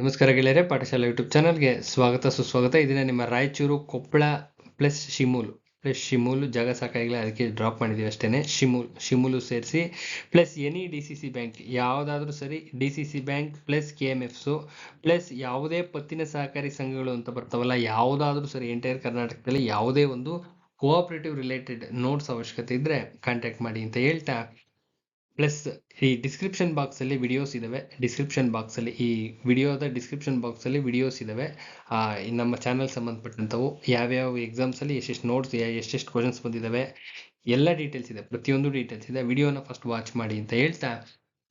ನಮಸ್ಕಾರ ಗೆಳೆಯರೆ, ಪಾಠಶಾಲೆ ಯೂಟ್ಯೂಬ್ ಚಾನಲ್ಗೆ ಸ್ವಾಗತ, ಸುಸ್ವಾಗತ. ಇದನ್ನ ನಿಮ್ಮ ರಾಯಚೂರು ಕೊಪ್ಪಳ ಪ್ಲಸ್ ಶಿಮೂಲು ಪ್ಲಸ್ ಶಿಮೂಲು ಜಾಗ ಸಾಕಾಗಿಲ್ಲ ಅದಕ್ಕೆ ಡ್ರಾಪ್ ಮಾಡಿದ್ದೀವಿ ಅಷ್ಟೇ ಶಿಮೂಲ್, ಶಿಮೂಲು ಸೇರಿಸಿ plus any D C C bank ಯಾವುದಾದ್ರೂ ಸರಿ D C C bank plus K M F plus ಯಾವುದೇ ಪತ್ತಿನ ಸಹಕಾರಿ ಸಂಘಗಳು ಅಂತ ಬರ್ತಾವಲ್ಲ, ಯಾವುದಾದ್ರೂ ಸರಿ ಎಂಟೈರ್ ಕರ್ನಾಟಕದಲ್ಲಿ ಯಾವುದೇ ಒಂದು ಕೋಆಪರೇಟಿವ್ ರಿಲೇಟೆಡ್ ನೋಟ್ಸ್ ಅವಶ್ಯಕತೆ ಇದ್ದರೆ ಕಾಂಟ್ಯಾಕ್ಟ್ ಮಾಡಿ ಅಂತ ಹೇಳ್ತಾ ಪ್ಲಸ್ ಈ ಡಿಸ್ಕ್ರಿಪ್ಷನ್ ಬಾಕ್ಸಲ್ಲಿ ವಿಡಿಯೋಸ್ ಇದ್ದಾವೆ ಡಿಸ್ಕ್ರಿಪ್ಷನ್ ಬಾಕ್ಸಲ್ಲಿ ಈ ವಿಡಿಯೋದ ಡಿಸ್ಕ್ರಿಪ್ಷನ್ ಬಾಕ್ಸಲ್ಲಿ ವಿಡಿಯೋಸ್ ಇದ್ದಾವೆ ನಮ್ಮ ಚಾನಲ್ ಸಂಬಂಧಪಟ್ಟಂಥವು ಯಾವ್ಯಾವ ಎಕ್ಸಾಮ್ಸಲ್ಲಿ ಎಷ್ಟೆಷ್ಟು ನೋಟ್ಸ್ ಎಷ್ಟೆಷ್ಟು ಕ್ವಶನ್ಸ್ ಬಂದಿದ್ದಾವೆ ಎಲ್ಲ ಡೀಟೇಲ್ಸ್ ಇದೆ. ಪ್ರತಿಯೊಂದು ಡೀಟೇಲ್ಸ್ ಇದೆ. ವಿಡಿಯೋನ ಫಸ್ಟ್ ವಾಚ್ ಮಾಡಿ ಅಂತ ಹೇಳ್ತಾ.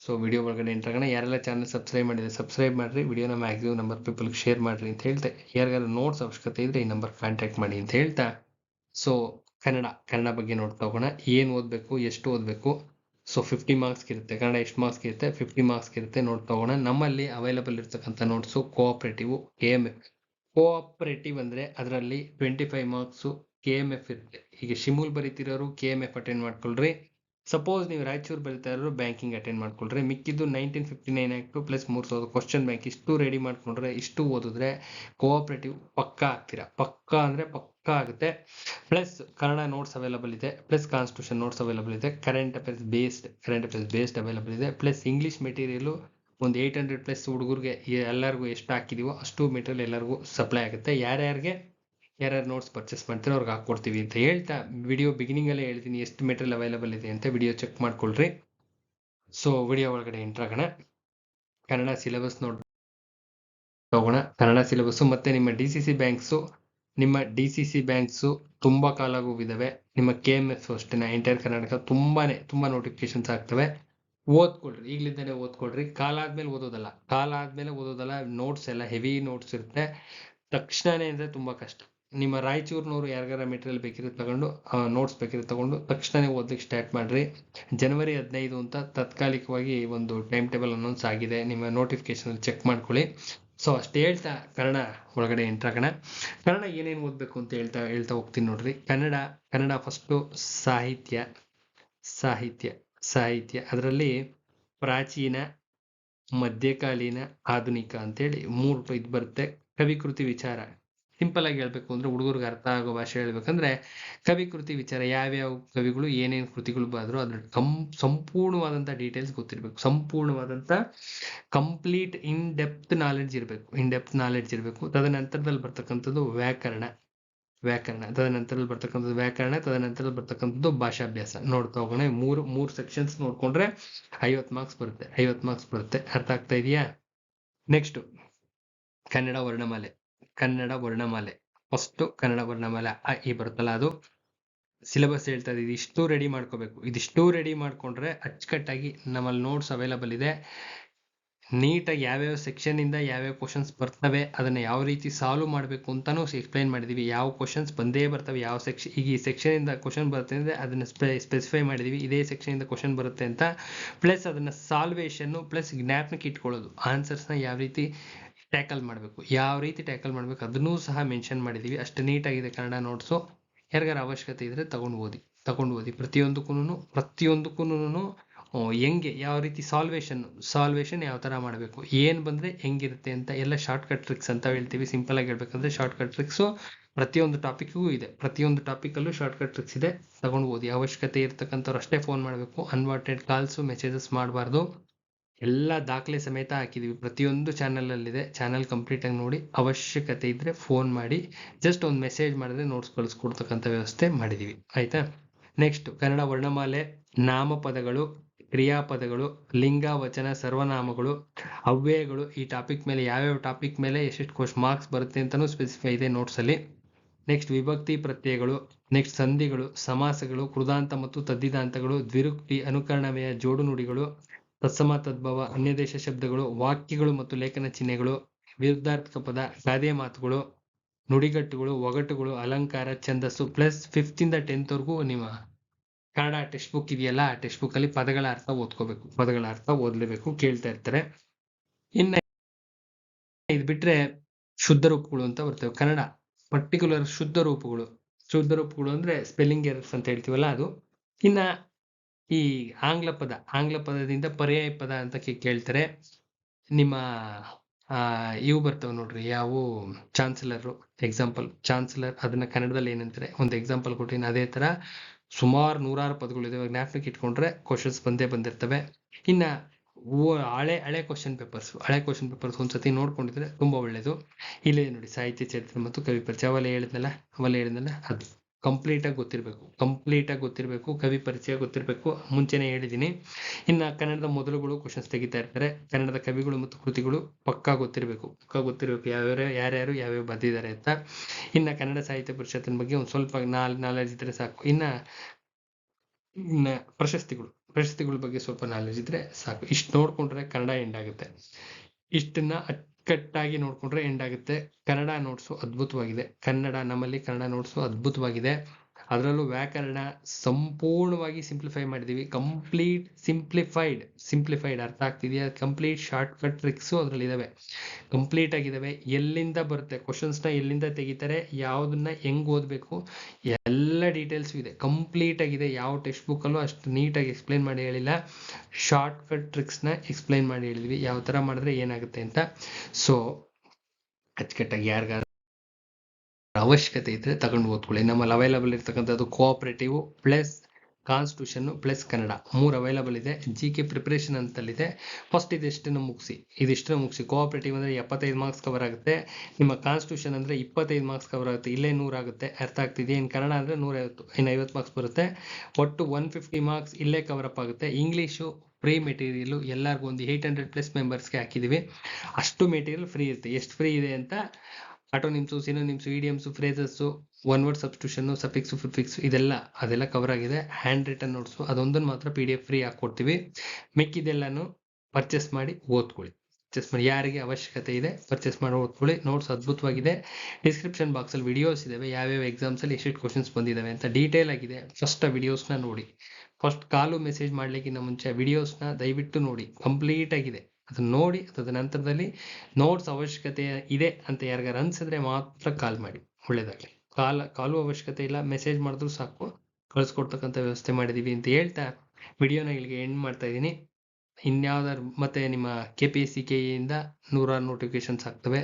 ಸೊ ವಿಡಿಯೋ ಒಳಗಡೆ ಎಂಟ್ರಗಣ ಯಾರೆಲ್ಲ ಚಾನಲ್ ಸಬ್ಸ್ಕ್ರೈಬ್ ಮಾಡಿದೆ ಸಬ್ಸ್ಕ್ರೈಬ್ ಮಾಡಿರಿ. ವಿಡಿಯೋನ ಮ್ಯಾಕ್ಸಿಮಮ್ ನಂಬರ್ ಪೀಪಲ್ಗೆ ಶೇರ್ ಮಾಡಿರಿ ಅಂತ ಹೇಳ್ತಾ. ಯಾರಿಗಾದ್ರು ನೋಟ್ಸ್ ಅವಶ್ಯಕತೆ ಇದ್ದರೆ ಈ ನಂಬರ್ ಕಾಂಟ್ಯಾಕ್ಟ್ ಮಾಡಿ ಅಂತ ಹೇಳ್ತಾ. ಸೊ ಕನ್ನಡ ಕನ್ನಡ ಬಗ್ಗೆ ನೋಡ್ತಾ ಹೋಗೋಣ. ಏನು ಓದಬೇಕು, ಎಷ್ಟು ಓದಬೇಕು. ಸೊ ಫಿಫ್ಟಿ ಮಾರ್ಕ್ಸ್ ಇರುತ್ತೆ. ಕನ್ನಡ ಎಷ್ಟು ಮಾರ್ಕ್ಸ್ ಇರುತ್ತೆ? ಫಿಫ್ಟಿ ಮಾರ್ಕ್ಸ್ ಇರುತ್ತೆ. ನೋಟ್ ತಗೋಣ. ನಮ್ಮಲ್ಲಿ ಅವೈಲಬಲ್ ಇರ್ತಕ್ಕಂಥ notes cooperative K M F cooperative ಅಂದರೆ ಅದರಲ್ಲಿ twenty five marks K M F ಇರುತ್ತೆ. ಈಗ ಶಿಮೂಲ್ ಬರೀತಿರೋರು ಕೆ ಎಂ ಎಫ್ ಅಟೆಂಡ್ ಮಾಡ್ಕೊಳ್ರಿ. ಸಪೋಸ್ ನೀವು ರಾಯಚೂರು ಬರೀತಾ ಇರೋರು ಬ್ಯಾಂಕಿಂಗ್ ಅಟೆಂಡ್ ಮಾಡ್ಕೊಳ್ರಿ. ಮಿಕ್ಕಿದ್ದು nineteen fifty nine act plus ಮೂರು ಸಾವಿರದ ಕ್ವಶನ್ ಬ್ಯಾಂಕ್ ಇಷ್ಟು ರೆಡಿ ಮಾಡ್ಕೊಂಡ್ರೆ, ಇಷ್ಟು ಓದಿದ್ರೆ ಕೋಆಪ್ರೇಟಿವ್ ಪಕ್ಕಾ ಆಗ್ತೀರಾ? ಪಕ್ಕಾ ಅಂದರೆ ಪಕ್ಕಾ ಆಗುತ್ತೆ ಪ್ಲಸ್ ಕನ್ನಡ ನೋಟ್ಸ್ ಅವೈಲಬಲ್ ಇದೆ. ಪ್ಲಸ್ ಕಾನ್ಸ್ಟಿಟ್ಯೂಷನ್ ನೋಟ್ಸ್ ಅವೈಲಬಲ್ ಇದೆ. Current affairs based current affairs based available ಇದೆ. ಪ್ಲಸ್ ಇಂಗ್ಲೀಷ್ ಮೆಟೀರಿಯಲು ಒಂದು ಏಯ್ಟ್ ಹಂಡ್ರೆಡ್ ಪ್ಲಸ್ ಹುಡುಗರಿಗೆ ಎಲ್ಲರಿಗೂ ಎಷ್ಟು ಹಾಕಿದೀವೋ ಅಷ್ಟು ಮೆಟೀರಿಯಲ್ ಎಲ್ಲರಿಗೂ ಸಪ್ಲೈ ಆಗುತ್ತೆ. ಯಾರ್ಯಾರಿಗೆ, ಯಾರ್ಯಾರು ನೋಟ್ಸ್ ಪರ್ಚೇಸ್ ಮಾಡ್ತೀರೋ ಅವ್ರಿಗೆ ಹಾಕ್ಕೊಡ್ತೀವಿ ಅಂತ ಹೇಳ್ತಾ ವಿಡಿಯೋ ಬಿಗಿನಿಂಗಲ್ಲೇ ಹೇಳ್ತೀನಿ ಎಷ್ಟು ಮೆಟೀರಿಯಲ್ ಅವೈಲಬಲ್ ಇದೆ ಅಂತ ವಿಡಿಯೋ ಚೆಕ್ ಮಾಡ್ಕೊಳ್ರಿ. ಸೊ ವಿಡಿಯೋ ಒಳಗಡೆ ಎಂಟ್ರಾಗೋಣ ಕನ್ನಡ ಸಿಲೆಬಸ್ ನೋಡಿ, ಹೋಗೋಣ. ಕನ್ನಡ ಸಿಲೆಬಸ್ಸು ಮತ್ತು ನಿಮ್ಮ ಡಿ ಸಿ ಸಿ ಬ್ಯಾಂಕ್ಸು ನಿಮ್ಮ ಡಿ ಸಿ ಸಿ ಬ್ಯಾಂಕ್ಸು ತುಂಬ ಕಾಲಾಗೂ ಇದಾವೆ ನಿಮ್ಮ ಕೆ ಎಂ ಎಫ್ ಅಷ್ಟೇ ಎಂಟೈರ್ ಕರ್ನಾಟಕ ತುಂಬಾನೇ, ತುಂಬ ನೋಟಿಫಿಕೇಶನ್ಸ್ ಆಗ್ತವೆ. ಓದ್ಕೊಳ್ರಿ. ಈಗಲಿಂದನೇ ಓದ್ಕೊಳ್ರಿ. ಕಾಲ ಆದ್ಮೇಲೆ ಓದೋದಲ್ಲ. ಕಾಲ ಆದ್ಮೇಲೆ ಓದೋದಲ್ಲ. ನೋಟ್ಸ್ ಎಲ್ಲ ಹೆವಿ ನೋಟ್ಸ್ ಇರುತ್ತೆ. ತಕ್ಷಣನೇ ಅಂದರೆ ತುಂಬ ಕಷ್ಟ. ನಿಮ್ಮ ರಾಯಚೂರಿನವರು ಯಾರಿಗಾರ ಮೆಟೀರಿಯಲ್ ಬೇಕಿರೋ ತಗೊಂಡು ನೋಟ್ಸ್ ಬೇಕಿರೋ ತಗೊಂಡು ತಕ್ಷಣನೇ ಓದಲಿಕ್ಕೆ ಸ್ಟಾರ್ಟ್ ಮಾಡಿರಿ. ಜನವರಿ ಹದಿನೈದು ಅಂತ ತಾತ್ಕಾಲಿಕವಾಗಿ ಒಂದು ಟೈಮ್ ಟೇಬಲ್ ಅನೌನ್ಸ್ ಆಗಿದೆ. ನಿಮ್ಮ ನೋಟಿಫಿಕೇಶನ್ ಚೆಕ್ ಮಾಡ್ಕೊಳ್ಳಿ. ಸೊ ಅಷ್ಟು ಹೇಳ್ತಾ, ಕನ್ನಡ ಒಳಗಡೆ ಕಣ ಕನ್ನಡ ಏನೇನು ಓದಬೇಕು ಅಂತ ಹೇಳ್ತಾ ಹೇಳ್ತಾ ಹೋಗ್ತೀನಿ ನೋಡ್ರಿ. ಕನ್ನಡ ಕನ್ನಡ ಫಸ್ಟು ಸಾಹಿತ್ಯ ಸಾಹಿತ್ಯ ಸಾಹಿತ್ಯ. ಅದರಲ್ಲಿ ಪ್ರಾಚೀನ, ಮಧ್ಯಕಾಲೀನ, ಆಧುನಿಕ ಅಂತೇಳಿ ಮೂರು ಇದು ಬರುತ್ತೆ. ಕವಿಕೃತಿ ವಿಚಾರ. ಸಿಂಪಲ್ ಆಗಿ ಹೇಳ್ಬೇಕು ಅಂದ್ರೆ ಹುಡುಗರಿಗೆ ಅರ್ಥ ಆಗೋ ಭಾಷೆ ಹೇಳ್ಬೇಕಂದ್ರೆ ಕವಿಕೃತಿ ವಿಚಾರ ಯಾವ್ಯಾವ ಕವಿಗಳು ಏನೇನು ಕೃತಿಗಳು ಬಾದ್ರು ಅದ್ರ ಕಂ ಸಂಪೂರ್ಣವಾದಂಥ ಡೀಟೇಲ್ಸ್ ಗೊತ್ತಿರಬೇಕು. ಸಂಪೂರ್ಣವಾದಂಥ ಕಂಪ್ಲೀಟ್ ಇನ್ ಡೆಪ್ತ್ ನಾಲೆಡ್ಜ್ ಇರಬೇಕು. ಇನ್ ಡೆಪ್ತ್ ನಾಲೆಡ್ಜ್ ಇರಬೇಕು. ತದನಂತರದಲ್ಲಿ ಬರ್ತಕ್ಕಂಥದ್ದು ವ್ಯಾಕರಣ. ವ್ಯಾಕರಣ. ತದನಂತರದಲ್ಲಿ ಬರ್ತಕ್ಕಂಥದ್ದು ವ್ಯಾಕರಣ. ತದನಂತರದಲ್ಲಿ ಬರ್ತಕ್ಕಂಥದ್ದು ಭಾಷಾಭ್ಯಾಸ. ನೋಡ್ತಾ ಹೋಗೋಣ. ಮೂರು ಮೂರು ಸೆಕ್ಷನ್ಸ್ ನೋಡ್ಕೊಂಡ್ರೆ ಐವತ್ತು ಮಾರ್ಕ್ಸ್ ಬರುತ್ತೆ. ಐವತ್ತು ಮಾರ್ಕ್ಸ್ ಬರುತ್ತೆ. ಅರ್ಥ ಆಗ್ತಾ ಇದೆಯಾ? ನೆಕ್ಸ್ಟು ಕನ್ನಡ ವರ್ಣಮಾಲೆ. ಕನ್ನಡ ವರ್ಣಮಾಲೆ. ಫಸ್ಟು ಕನ್ನಡ ವರ್ಣಮಾಲೆ ಅ ಈ ಬರುತ್ತಲ್ಲ ಅದು. ಸಿಲೆಬಸ್ ಹೇಳ್ತಾ ಇದೆ ಇದಿಷ್ಟು ರೆಡಿ ಮಾಡ್ಕೋಬೇಕು. ಇದಿಷ್ಟು ರೆಡಿ ಮಾಡ್ಕೊಂಡ್ರೆ ಅಚ್ಚುಕಟ್ಟಾಗಿ ನಮ್ಮಲ್ಲಿ ನೋಟ್ಸ್ ಅವೈಲಬಲ್ ಇದೆ. ನೀಟಾಗಿ ಯಾವ್ಯಾವ ಸೆಕ್ಷನಿಂದ ಯಾವ್ಯಾವ ಕ್ವಶನ್ಸ್ ಬರ್ತವೆ, ಅದನ್ನು ಯಾವ ರೀತಿ ಸಾಲ್ವ್ ಮಾಡಬೇಕು ಅಂತಲೂ ಎಕ್ಸ್ಪ್ಲೈನ್ ಮಾಡಿದೀವಿ. ಯಾವ ಕ್ವಶನ್ಸ್ ಬಂದೇ ಬರ್ತವೆ, ಯಾವ ಸೆಕ್ಷನ್ ಈಗ ಈ ಸೆಕ್ಷನಿಂದ ಕ್ವಶನ್ ಬರುತ್ತೆ ಅಂದರೆ ಅದನ್ನು ಸ್ಪೆ ಸ್ಪೆಸಿಫೈ ಮಾಡಿದ್ದೀವಿ ಇದೇ ಸೆಕ್ಷನಿಂದ ಕ್ವಶನ್ ಬರುತ್ತೆ ಅಂತ. ಪ್ಲಸ್ ಅದನ್ನು ಸಾಲ್ವೇಷನ್ನು ಪ್ಲಸ್ ಜ್ಞಾಪನಕ್ಕೆ ಇಟ್ಕೊಳ್ಳೋದು. ಆನ್ಸರ್ಸ್ನ ಯಾವ ರೀತಿ ಟ್ಯಾಕಲ್ ಮಾಡಬೇಕು. ಯಾವ ರೀತಿ ಟ್ಯಾಕಲ್ ಮಾಡಬೇಕು ಅದನ್ನೂ ಸಹ ಮೆನ್ಷನ್ ಮಾಡಿದ್ದೀವಿ ಅಷ್ಟು ನೀಟಾಗಿದೆ ಕನ್ನಡ ನೋಟ್ಸು ಯಾರಿಗಾರ ಅವಶ್ಯಕತೆ ಇದ್ದರೆ ತಗೊಂಡು ಓದಿ ತಗೊಂಡು ಓದಿ. ಪ್ರತಿಯೊಂದಕ್ಕೂ ಪ್ರತಿಯೊಂದಕ್ಕೂ ಹೆಂಗೆ, ಯಾವ ರೀತಿ ಸಾಲ್ವೇಷನ್ ಸಾಲ್ವೇಷನ್ ಯಾವ ಥರ ಮಾಡಬೇಕು, ಏನು ಬಂದರೆ ಹೆಂಗಿರುತ್ತೆ ಅಂತ ಎಲ್ಲ ಶಾರ್ಟ್ ಕಟ್ ಟ್ರಿಕ್ಸ್ ಅಂತ ಹೇಳ್ತೀವಿ. ಸಿಂಪಲ್ ಆಗಿ ಹೇಳ್ಬೇಕಂದ್ರೆ ಶಾರ್ಟ್ ಕಟ್ ಟ್ರಿಕ್ಸು ಪ್ರತಿಯೊಂದು ಟಾಪಿಕ್ಗೂ ಇದೆ. ಪ್ರತಿಯೊಂದು ಟಾಪಿಕಲ್ಲೂ ಶಾರ್ಟ್ ಕಟ್ ಟ್ರಿಕ್ಸ್ ಇದೆ. ತಗೊಂಡು ಓದಿ. ಅವಶ್ಯಕತೆ ಇರ್ತಕ್ಕಂಥವ್ರು ಅಷ್ಟೇ ಫೋನ್ ಮಾಡಬೇಕು. ಅನ್ವಾಂಟೆಡ್ ಕಾಲ್ಸು ಮೆಸೇಜಸ್ ಮಾಡಬಾರ್ದು. ಎಲ್ಲ ದಾಖಲೆ ಸಮೇತ ಹಾಕಿದ್ದೀವಿ ಪ್ರತಿಯೊಂದು ಚಾನಲಲ್ಲಿದೆ ಚಾನಲ್ ಕಂಪ್ಲೀಟಾಗಿ ನೋಡಿ ಅವಶ್ಯಕತೆ ಇದ್ದರೆ ಫೋನ್ ಮಾಡಿ ಜಸ್ಟ್ ಒಂದು ಮೆಸೇಜ್ ಮಾಡಿದ್ರೆ ನೋಟ್ಸ್ ಕಳಿಸ್ಕೊಡ್ತಕ್ಕಂಥ ವ್ಯವಸ್ಥೆ ಮಾಡಿದ್ದೀವಿ ಆಯಿತಾ? ನೆಕ್ಸ್ಟ್ ಕನ್ನಡ ವರ್ಣಮಾಲೆ, ನಾಮಪದಗಳು, ಕ್ರಿಯಾಪದಗಳು ಲಿಂಗ ವಚನ ಸರ್ವನಾಮಗಳು, ಅವ್ಯಯಗಳು, ಈ ಟಾಪಿಕ್ ಮೇಲೆ ಯಾವ್ಯಾವ ಟಾಪಿಕ್ ಮೇಲೆ ಎಷ್ಟೆಷ್ಟು ಕೋಶ್ ಮಾರ್ಕ್ಸ್ ಬರುತ್ತೆ ಅಂತಲೂ ಸ್ಪೆಸಿಫೈ ಇದೆ ನೋಟ್ಸಲ್ಲಿ ನೆಕ್ಸ್ಟ್ ವಿಭಕ್ತಿ ಪ್ರತ್ಯಯಗಳು. ನೆಕ್ಸ್ಟ್ ಸಂಧಿಗಳು, ಸಮಾಸಗಳು, ಕೃದಾಂತ ಮತ್ತು ತದ್ದಿದಾಂತಗಳು, ದ್ವಿರುಕ್ತಿ ಅನುಕರಣವೆಯ ಜೋಡು ನುಡಿಗಳು ತತ್ಸಮ ತದ್ಭವ ಅನ್ಯದೇಶ ಶಬ್ದಗಳು, ವಾಕ್ಯಗಳು ಮತ್ತು ಲೇಖನ ಚಿಹ್ನೆಗಳು, ವಿರುದ್ಧಾರ್ಥಕ ಪದ ಗಾದೆ ಮಾತುಗಳು, ನುಡಿಗಟ್ಟುಗಳು, ಒಗಟುಗಳು, ಅಲಂಕಾರ, ಛಂದಸ್ಸು ಪ್ಲಸ್ ಫಿಫ್ತಿಂದ ಟೆಂತ್ವರೆಗೂ ನಿಮ್ಮ ಕನ್ನಡ ಟೆಕ್ಸ್ಟ್ ಬುಕ್ ಇದೆಯಲ್ಲ, ಆ ಟೆಕ್ಸ್ಟ್ ಬುಕ್ ಅಲ್ಲಿ ಪದಗಳ ಅರ್ಥ ಓದ್ಕೋಬೇಕು, ಪದಗಳ ಅರ್ಥ ಓದ್ಲೇಬೇಕು ಕೇಳ್ತಾ ಇರ್ತಾರೆ. ಇನ್ನ ಇದು ಬಿಟ್ರೆ ಶುದ್ಧ ರೂಪಗಳು ಅಂತ ಬರ್ತವೆ, ಕನ್ನಡ ಪರ್ಟಿಕ್ಯುಲರ್ ಶುದ್ಧ ರೂಪಗಳು. ಶುದ್ಧ ರೂಪಗಳು ಅಂದ್ರೆ ಸ್ಪೆಲ್ಲಿಂಗ್ ಎರರ್ಸ್ ಅಂತ ಹೇಳ್ತೀವಲ್ಲ ಅದು. ಇನ್ನ ಈ ಆಂಗ್ಲ ಪದ, ಆಂಗ್ಲ ಪದದಿಂದ ಪರ್ಯಾಯ ಪದ ಅಂತ ಕೇಳ್ತಾರೆ. ನಿಮ್ಮ ಇವು ಬರ್ತಾವೆ ನೋಡ್ರಿ, ಯಾವು, ಚಾನ್ಸಲರು, ಎಕ್ಸಾಂಪಲ್, ಚಾನ್ಸಲರ್ ಅದನ್ನ ಕನ್ನಡದಲ್ಲಿ ಏನಂತಾರೆ, ಒಂದು ಎಕ್ಸಾಂಪಲ್ ಕೊಟ್ಟಿನ ಅದೇ ತರ ಸುಮಾರು ನೂರಾರು ಪದಗಳು ಇದಾವೆ ಜ್ಞಾಪಕಕ್ಕೆ ಇಟ್ಕೊಂಡ್ರೆ ಕ್ವಶನ್ಸ್ ಬಂದೇ ಬಂದಿರ್ತವೆ. ಇನ್ನ ಹಳೆ ಹಳೆ ಕ್ವಶನ್ ಪೇಪರ್ಸ್ ಹಳೆ ಕ್ವಶನ್ ಪೇಪರ್ಸ್ ಒಂದ್ಸತಿ ನೋಡ್ಕೊಂಡಿದ್ರೆ ತುಂಬಾ ಒಳ್ಳೇದು. ಇಲ್ಲಿ ನೋಡಿ, ಸಾಹಿತ್ಯ ಚರಿತ್ರೆ ಮತ್ತು ಕವಿ ಪರಿಚಯ, ಅವೆಲ್ಲ ಹೇಳಿದ್ನಲ್ಲ ಅವೆಲ್ಲ ಹೇಳಿದ್ನಲ್ಲ, ಅದು. ಕಂಪ್ಲೀಟ್ ಆಗಿ ಗೊತ್ತಿರಬೇಕು. ಕಂಪ್ಲೀಟ್ ಆಗಿ ಗೊತ್ತಿರಬೇಕು, ಕವಿ ಪರಿಚಯ ಗೊತ್ತಿರಬೇಕು. ಮುಂಚೆನೆ ಹೇಳಿದ್ದೀನಿ ಇನ್ನ ಕನ್ನಡದ ಮೊದಲುಗಳು ಕ್ವಶನ್ಸ್ ತೆಗಿತಾ ಇರ್ತಾರೆ. ಕನ್ನಡದ ಕವಿಗಳು ಮತ್ತು ಕೃತಿಗಳು ಪಕ್ಕಾ ಗೊತ್ತಿರಬೇಕು. ಪಕ್ಕಾ ಗೊತ್ತಿರಬೇಕು ಯಾವ್ಯಾವ ಯಾರ್ಯಾರು, ಯಾವ್ಯಾವ ಬರೆದಿದ್ದಾರೆ ಅಂತ. ಇನ್ನ ಕನ್ನಡ ಸಾಹಿತ್ಯ ಪರಿಷತ್ತಿನ ಬಗ್ಗೆ ಒಂದು ಸ್ವಲ್ಪ ನಾಲ್ ನಾಲೆಜ್ ಇದ್ರೆ ಸಾಕು. ಇನ್ನ ಇನ್ನ ಪ್ರಶಸ್ತಿಗಳು, ಪ್ರಶಸ್ತಿಗಳ ಬಗ್ಗೆ ಸ್ವಲ್ಪ ನಾಲೆಜ್ ಇದ್ರೆ ಸಾಕು. ಇಷ್ಟು ನೋಡ್ಕೊಂಡ್ರೆ ಕನ್ನಡ ಎಂಡ್ ಆಗುತ್ತೆ. ಇಷ್ಟನ್ನ ಅಚ್ಚುಕಟ್ಟಾಗಿ ನೋಡ್ಕೊಂಡ್ರೆ ಎಂಡ್ ಆಗುತ್ತೆ. ಕನ್ನಡ ನೋಟ್ಸು ಅದ್ಭುತವಾಗಿದೆ. ಕನ್ನಡ ನಮ್ಮಲ್ಲಿ ಕನ್ನಡ ನೋಟ್ಸು ಅದ್ಭುತವಾಗಿದೆ. ಅದರಲ್ಲೂ ವ್ಯಾಕರಣ ಸಂಪೂರ್ಣವಾಗಿ ಸಿಂಪ್ಲಿಫೈ ಮಾಡಿದೀವಿ. ಕಂಪ್ಲೀಟ್ ಸಿಂಪ್ಲಿಫೈಡ್ ಸಿಂಪ್ಲಿಫೈಡ್ ಅರ್ಥ ಆಗ್ತಿದೆಯಾ? ಕಂಪ್ಲೀಟ್ ಶಾರ್ಟ್ ಕಟ್ ಟ್ರಿಕ್ಸು ಅದರಲ್ಲಿ ಇದಾವೆ. ಕಂಪ್ಲೀಟ್ ಆಗಿದ್ದಾವೆ ಎಲ್ಲಿಂದ ಬರುತ್ತೆ? ಕ್ವಶನ್ಸ್ನ ಎಲ್ಲಿಂದ ತೆಗಿತಾರೆ? ಯಾವುದನ್ನ ಹೆಂಗ್ ಓದಬೇಕು? ಎಲ್ಲ ಡೀಟೇಲ್ಸು ಇದೆ. ಕಂಪ್ಲೀಟ್ ಆಗಿದೆ. ಯಾವ ಟೆಕ್ಸ್ಟ್ ಬುಕ್ಕಲ್ಲೂ ಅಷ್ಟು ನೀಟಾಗಿ ಎಕ್ಸ್ಪ್ಲೈನ್ ಮಾಡಿ ಹೇಳಿಲ್ಲ. ಶಾರ್ಟ್ ಕಟ್ ಟ್ರಿಕ್ಸ್ನ ಎಕ್ಸ್ಪ್ಲೈನ್ ಮಾಡಿ ಹೇಳಿದ್ವಿ. ಯಾವ ಥರ ಮಾಡಿದ್ರೆ ಏನಾಗುತ್ತೆ ಅಂತ. ಸೊ ಅಚ್ಚುಕಟ್ಟಾಗಿ ಯಾರಿಗಾರ ಅವಶ್ಯಕತೆ ಇದ್ರೆ ತಗೊಂಡು ಓದ್ಕೊಳ್ಳಿ. ನಮ್ಮಲ್ಲಿ ಅವೈಲಬಲ್ ಇರ್ತಕ್ಕಂಥದ್ದು cooperative plus constitution plus Kannada. ಮೂರು ಅವೈಲಬಲ್ ಇದೆ. ಜಿ ಕೆ ಪ್ರಿಪರೇಷನ್ ಅಂತಲ್ಲಿದೆ. ಫಸ್ಟ್ ಇದಿಷ್ಟನ್ನು ಮುಗಿಸಿ. ಇದಿಷ್ಟನ್ನು ಮುಗಿಸಿ. ಕೋಆಪರೇಟಿವ್ ಅಂದರೆ ಎಪ್ಪತ್ತೈದು ಮಾರ್ಕ್ಸ್ ಕವರ್ ಆಗುತ್ತೆ. ನಿಮ್ಮ ಕಾನ್ಸ್ಟಿಟ್ಯೂಷನ್ ಅಂದರೆ ಇಪ್ಪತ್ತೈದು ಮಾರ್ಕ್ಸ್ ಕವರ್ ಆಗುತ್ತೆ. ಇಲ್ಲೇ ನೂರಾಗುತ್ತೆ ಅರ್ಥ ಆಗ್ತಿದೆ ಇನ್ನು ಕನ್ನಡ ಅಂದರೆ ನೂರೈವತ್ತು, ಇನ್ನು ಐವತ್ತು ಮಾರ್ಕ್ಸ್ ಬರುತ್ತೆ. ಒಟ್ಟು ಒನ್ ಫಿಫ್ಟಿ ಮಾರ್ಕ್ಸ್ ಇಲ್ಲೇ ಕವರ್ ಅಪ್ ಆಗುತ್ತೆ. ಇಂಗ್ಲೀಷು ಫ್ರೀ ಮೆಟೀರಿಯಲು ಎಲ್ಲರಿಗೂ ಒಂದು ಏಯ್ಟ್ ಹಂಡ್ರೆಡ್ ಪ್ಲಸ್ ಮೆಂಬರ್ಸ್ಗೆ ಹಾಕಿದ್ದೀವಿ ಅಷ್ಟು ಮೆಟೀರಿಯಲ್ ಫ್ರೀ ಇರುತ್ತೆ. ಎಷ್ಟು ಫ್ರೀ ಇದೆ ಅಂತ antonyms synonyms idioms phrases one word substitution suffix fix ಇದೆಲ್ಲ, ಅದೆಲ್ಲ ಕವರ್ ಆಗಿದೆ. ಹ್ಯಾಂಡ್ ರಿಟರ್ನ್ ನೋಟ್ಸು ಅದೊಂದನ್ನು ಮಾತ್ರ ಪಿ ಡಿ ಎಫ್ ಫ್ರೀ ಹಾಕ್ಕೊಡ್ತೀವಿ. ಮಿಕ್ಕಿದೆಲ್ಲನೂ ಪರ್ಚೇಸ್ ಮಾಡಿ ಓದ್ಕೊಳ್ಳಿ. ಪರ್ಚೇಸ್ ಮಾಡಿ, ಯಾರಿಗೆ ಅವಶ್ಯಕತೆ ಇದೆ ಪರ್ಚೇಸ್ ಮಾಡಿ ಓದ್ಕೊಳ್ಳಿ. ನೋಟ್ಸ್ ಅದ್ಭುತವಾಗಿದೆ. ಡಿಸ್ಕ್ರಿಪ್ಷನ್ ಬಾಕ್ಸಲ್ಲಿ ವಿಡಿಯೋಸ್ ಇದಾವೆ. ಯಾವ್ಯಾವ ಎಕ್ಸಾಮ್ಸಲ್ಲಿ ಎಷ್ಟೆಷ್ಟು ಕ್ವಶನ್ಸ್ ಬಂದಿದ್ದಾವೆ ಅಂತ ಡೀಟೇಲ್ ಆಗಿದೆ. ಫಸ್ಟ್ ಆ ವಿಡಿಯೋಸ್ನ ನೋಡಿ. ಫಸ್ಟ್ ಕಾಲು ಮೆಸೇಜ್ ಮಾಡಲಿಕ್ಕಿಂತ ಮುಂಚೆ ವಿಡಿಯೋಸ್ನ ದಯವಿಟ್ಟು ನೋಡಿ. ಕಂಪ್ಲೀಟ್ ಆಗಿದೆ. ಅದನ್ನ ನೋಡಿ ಅದರ ನಂತರದಲ್ಲಿ ನೋಟ್ಸ್ ಅವಶ್ಯಕತೆ ಇದೆ ಅಂತ ಯಾರಿಗಾರು ಅನ್ಸಿದ್ರೆ ಮಾತ್ರ ಕಾಲ್ ಮಾಡಿ, ಒಳ್ಳೇದಾಗಲಿ. ಕಾಲ್ ಕಾಲು ಅವಶ್ಯಕತೆ ಇಲ್ಲ ಮೆಸೇಜ್ ಮಾಡಿದ್ರು ಸಾಕು. ಕಳಿಸ್ಕೊಡ್ತಕ್ಕಂಥ ವ್ಯವಸ್ಥೆ ಮಾಡಿದ್ದೀವಿ ಅಂತ ಹೇಳ್ತಾ ವಿಡಿಯೋನ ಇಲ್ಲಿಗೆ ಎಂಡ್ ಮಾಡ್ತಾ ಇದ್ದೀನಿ. ಇನ್ಯಾವ್ದಾದ್ರು ಮತ್ತೆ ನಿಮ್ಮ ಕೆ ಪಿ ಎಸ್ ಸಿ ಕೆ ಇಂದ ನೂರಾರು ನೋಟಿಫಿಕೇಶನ್ಸ್ ಆಗ್ತವೆ.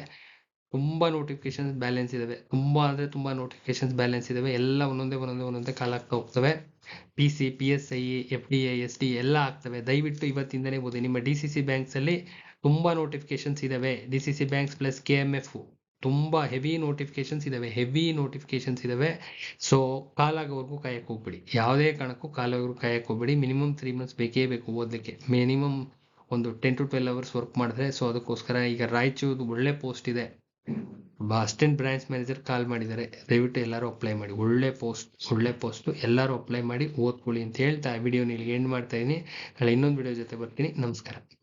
ತುಂಬಾ ನೋಟಿಫಿಕೇಶನ್ಸ್ ಬ್ಯಾಲೆನ್ಸ್ ಇದಾವೆ. ತುಂಬಾ ಅಂದ್ರೆ ತುಂಬಾ ನೋಟಿಫಿಕೇಶನ್ಸ್ ಬ್ಯಾಲೆನ್ಸ್ ಇದಾವೆ. ಎಲ್ಲ ಒಂದೊಂದೇ ಒಂದೊಂದೇ ಒಂದೊಂದೇ ಕಾಲ ಆಗ್ತಾ ಹೋಗ್ತವೆ. P C P S I F D I S D ಎಲ್ಲ ಆಗ್ತವೆ. ದಯವಿಟ್ಟು ಇವತ್ತಿಂದನೇ ಓದಿ. ನಿಮ್ಮ ಡಿ ಸಿ ಸಿ ಬ್ಯಾಂಕ್ಸ್ ಅಲ್ಲಿ ತುಂಬಾ ನೋಟಿಫಿಕೇಶನ್ಸ್ ಇದಾವೆ. D C C banks plus K M F ತುಂಬಾ ಹೆವಿ ನೋಟಿಫಿಕೇಶನ್ಸ್ ಇದಾವೆ. ಹೆವಿ ನೋಟಿಫಿಕೇಶನ್ಸ್ ಇದಾವೆ. ಸೊ ಕಾಲಾಗೋವರೆಗೂ ಕಾಯಕ್ಕೆ ಹೋಗ್ಬಿಡಿ. ಯಾವುದೇ ಕಾರಣಕ್ಕೂ ಕಾಲಾಗೋವರೆಗೂ ಕಾಯಕ್ಕೆ ಹೋಗ್ಬಿಡಿ. ಮಿನಿಮಮ್ ತ್ರೀ ಮಂತ್ಸ್ ಬೇಕೇ ಬೇಕು ಓದಲಿಕ್ಕೆ. ಮಿನಿಮಮ್ ಒಂದು ten to twelve hours work ಮಾಡಿದ್ರೆ ಸೊ ಅದಕ್ಕೋಸ್ಕರ ಈಗ ರಾಯಚೂರು ಒಳ್ಳೆ ಪೋಸ್ಟ್ ಇದೆ. ಅಸಿಸ್ಟೆಂಟ್ ಬ್ರಾಂಚ್ ಮ್ಯಾನೇಜರ್ ಕಾಲ್ ಮಾಡಿದ್ದಾರೆ. ದಯವಿಟ್ಟು ಎಲ್ಲರೂ ಅಪ್ಲೈ ಮಾಡಿ. ಒಳ್ಳೆ ಪೋಸ್ಟ್ ಒಳ್ಳೆ ಪೋಸ್ಟ್ ಎಲ್ಲರೂ ಅಪ್ಲೈ ಮಾಡಿ ಓದ್ಕೊಳ್ಳಿ ಅಂತ ಹೇಳ್ತಾ ವಿಡಿಯೋನ ಇಲ್ಲಿಗೆ ಎಂಡ್ ಮಾಡ್ತಾ ಇದೀನಿ. ನಾಳೆ ಇನ್ನೊಂದು ವಿಡಿಯೋ ಜೊತೆ ಬರ್ತೀನಿ. ನಮಸ್ಕಾರ.